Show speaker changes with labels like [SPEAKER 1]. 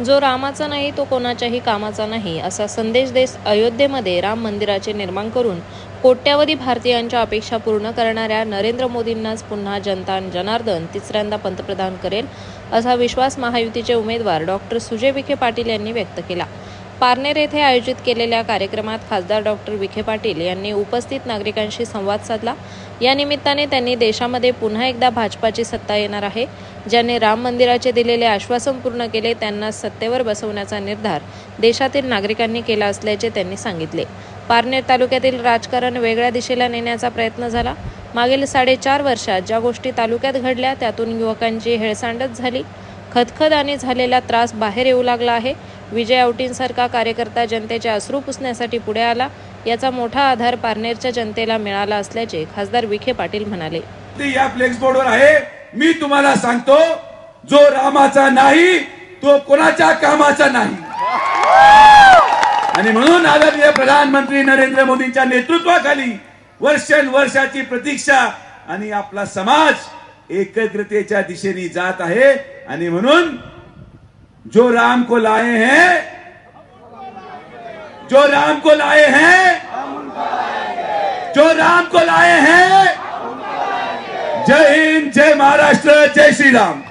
[SPEAKER 1] जो रामाचा नाही तो कोणाच्याही कामाचा नाही असा संदेश देत अयोध्येमध्ये राम मंदिराचे निर्माण करून कोट्यावधी भारतीयांच्या अपेक्षा पूर्ण करणाऱ्या नरेंद्र मोदींनाच पुन्हा जनता जनार्दन तिसऱ्यांदा पंतप्रधान करेल असा विश्वास महायुतीचे उमेदवार डॉक्टर सुजय विखे पाटील यांनी व्यक्त केला. पारनेर येथे आयोजित केलेल्या कार्यक्रमात खासदार डॉक्टर विखे पाटील यांनी उपस्थित नागरिकांशी संवाद साधला. या निमित्ताने त्यांनी देशामध्ये पुन्हा एकदा भाजपाची सत्ता येणार आहे. ज्यांनी राम मंदिराचे दिलेले आश्वासन पूर्ण केले त्यांना सत्तेवर बसवण्याचा निर्धार देशातील नागरिकांनी केला असल्याचे त्यांनी सांगितले. पारनेर तालुक्यातील राजकारण वेगळ्या दिशेला नेण्याचा प्रयत्न झाला. मागील साडेचार वर्षात ज्या गोष्टी तालुक्यात घडल्या त्यातून युवकांची हेळसांडच झाली. खदखद झालेला त्रास बाहेर येऊ लागला आहे. विजय औटींसारखा कार्यकर्ता जनतेचे अश्रू पुसण्यासाठी पुढे आला. याचा मोठा आधार पारनेरच्या जनतेला मिळाला असल्याचे खासदार विखे पाटील म्हणाले.
[SPEAKER 2] ते या फ्लेक्स बोर्डवर आहे. मी तुम्हाला सांगतो जो रामाचा नाही तो कोणाच्या कामाचा नाही. आणि म्हणून आदरणीय प्रधानमंत्री नरेंद्र मोदींच्या नेतृत्वाखाली वर्षानुवर्षाची प्रतीक्षा आणि आपला समाज एकत्रतेच्या दिशेने जात आहे. आणि म्हणून जो राम को लाए हैं, जो राम को लाए हैं, जो राम को लाए हैं, जय हिंद, जय महाराष्ट्र, जय श्री राम।